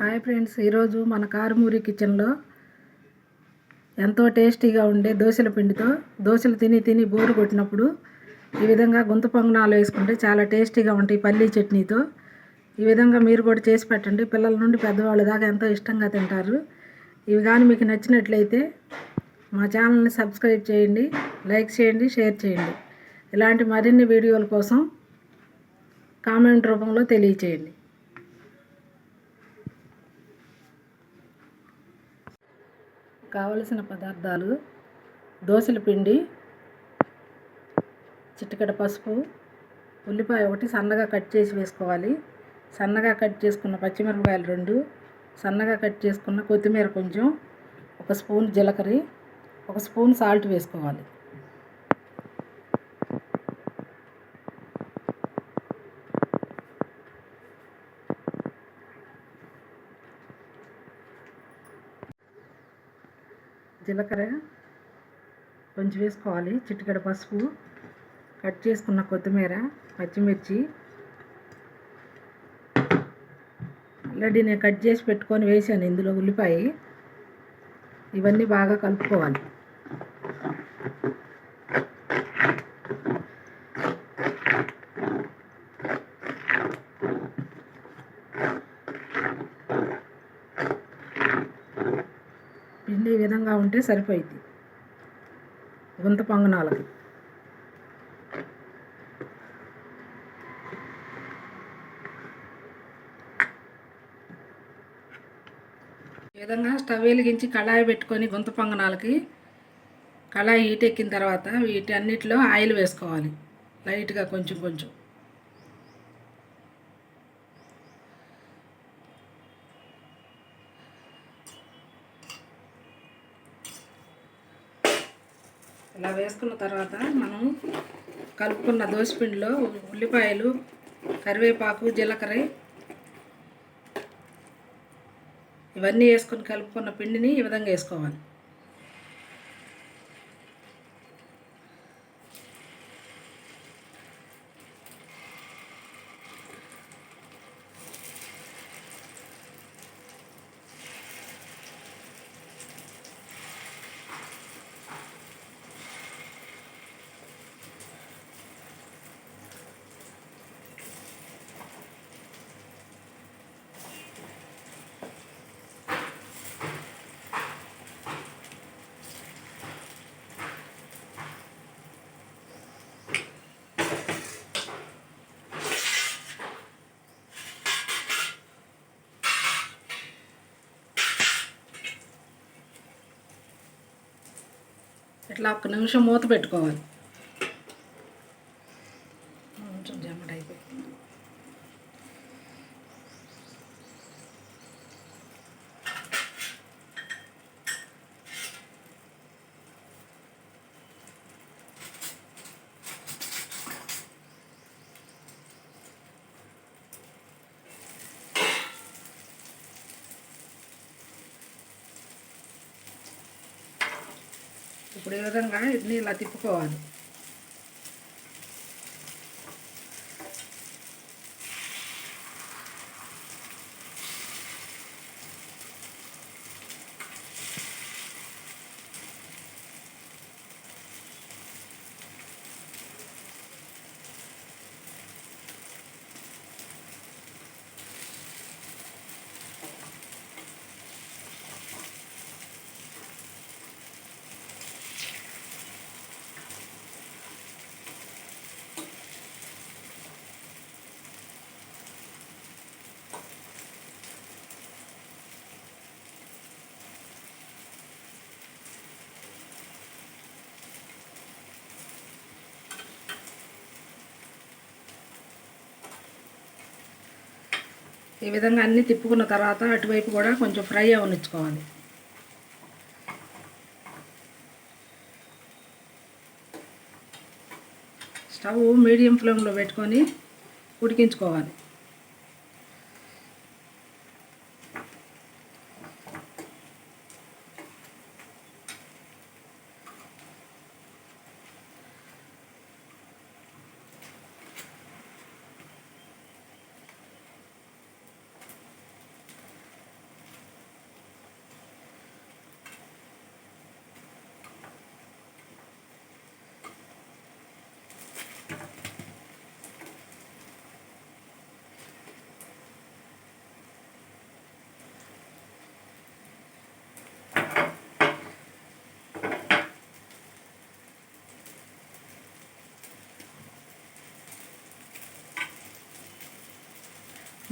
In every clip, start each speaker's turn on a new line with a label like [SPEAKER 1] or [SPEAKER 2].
[SPEAKER 1] Hi friends ఈరోజు మన కారుమూరి కిచెన్లో ఎంతో టేస్టీగా ఉండే దోశల పిండితో దోశలు తిని తిని బోరు కొట్టినప్పుడు ఈ విధంగా గుంత పొంగనాలు వేసుకుంటే చాలా టేస్టీగా ఉంటాయి పల్లీ చట్నీతో. ఈ విధంగా మీరు కూడా చేసి పెట్టండి. పిల్లల నుండి పెద్దవాళ్ళ దాకా ఎంతో ఇష్టంగా తింటారు. ఇవి కానీ మీకు నచ్చినట్లయితే మా ఛానల్ని సబ్స్క్రైబ్ చేయండి లైక్ చేయండి షేర్ చేయండి. ఇలాంటి మరిన్ని వీడియోల కోసం కామెంట్ రూపంలో తెలియచేయండి. కావలసిన పదార్థాలు దోశల పిండి చిటికెడ పసుపు ఉల్లిపాయ ఒకటి సన్నగా కట్ చేసి వేసుకోవాలి. సన్నగా కట్ చేసుకున్న పచ్చిమిరపకాయలు రెండు సన్నగా కట్ చేసుకున్న కొత్తిమీర కొంచెం ఒక స్పూన్ జీలకర్ర ఒక స్పూన్ సాల్ట్ వేసుకోవాలి. జీలకర్ర కొంచెం వేసుకోవాలి చిటికెడ పసుపు కట్ చేసుకున్న కొత్తిమీర పచ్చిమిర్చి ఆల్రెడీ నేను కట్ చేసి పెట్టుకొని వేసాను ఇందులో ఉల్లిపాయ. ఇవన్నీ బాగా కలుపుకోవాలి పిండి ఈ విధంగా ఉంటే సరిపోయింది గుంత పొంగనాలకి విధంగా స్టవ్ వెలిగించి కళాయి పెట్టుకొని గుంత పొంగనాలకి కళాయి హీట్ ఎక్కిన తర్వాత వీటి అన్నిటిలో ఆయిల్ వేసుకోవాలి. లైట్గా కొంచెం కొంచెం. ఇలా వేసుకున్న తర్వాత మనం కలుపుకున్న దోసపిండిలో ఉల్లిపాయలు కరివేపాకు జీలకర్ర ఇవన్నీ వేసుకొని కలుపుకున్న పిండిని ఈ విధంగా వేసుకోవాలి. ఇట్లా ఒక్క నిమిషం మూత పెట్టుకోవాలి. ఇప్పుడు ఈ విధంగా ఇడ్లీ ఇలా తిప్పుకోవాలి. ఈ విధంగా అన్నీ తిప్పుకున్న తర్వాత అటువైపు కూడా కొంచెం ఫ్రై అవనిచ్చుకోవాలి. స్టవ్ మీడియం ఫ్లేమ్లో పెట్టుకొని ఉడికించుకోవాలి.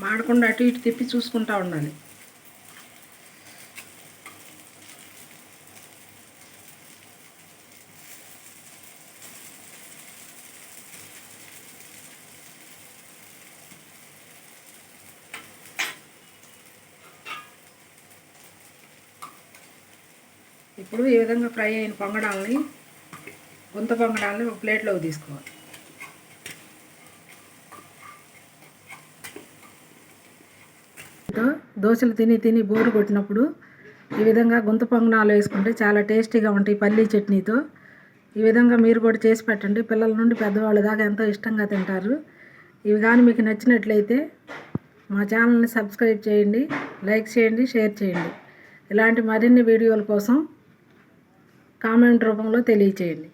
[SPEAKER 1] మాడకుండా అటు ఇటు తిప్పి చూసుకుంటా ఉండాలి. ఇప్పుడు ఈ విధంగా ఫ్రై అయిన పొంగడాలని గుంత పొంగడాలని ఒక ప్లేట్లోకి తీసుకోవాలి. దోశలు తిని తిని బోరు కొట్టినప్పుడు ఈ విధంగా గుంత పొంగనాలు వేసుకుంటే చాలా టేస్టీగా ఉంటాయి పల్లీ చట్నీతో. ఈ విధంగా మీరు కూడా చేసి పెట్టండి. పిల్లల నుండి పెద్దవాళ్ళ దాకా ఎంతో ఇష్టంగా తింటారు. ఇవి కానీ మీకు నచ్చినట్లయితే మా ఛానల్ని సబ్స్క్రైబ్ చేయండి లైక్ చేయండి షేర్ చేయండి. ఇలాంటి మరిన్ని వీడియోల కోసం కామెంట్ రూపంలో తెలియచేయండి.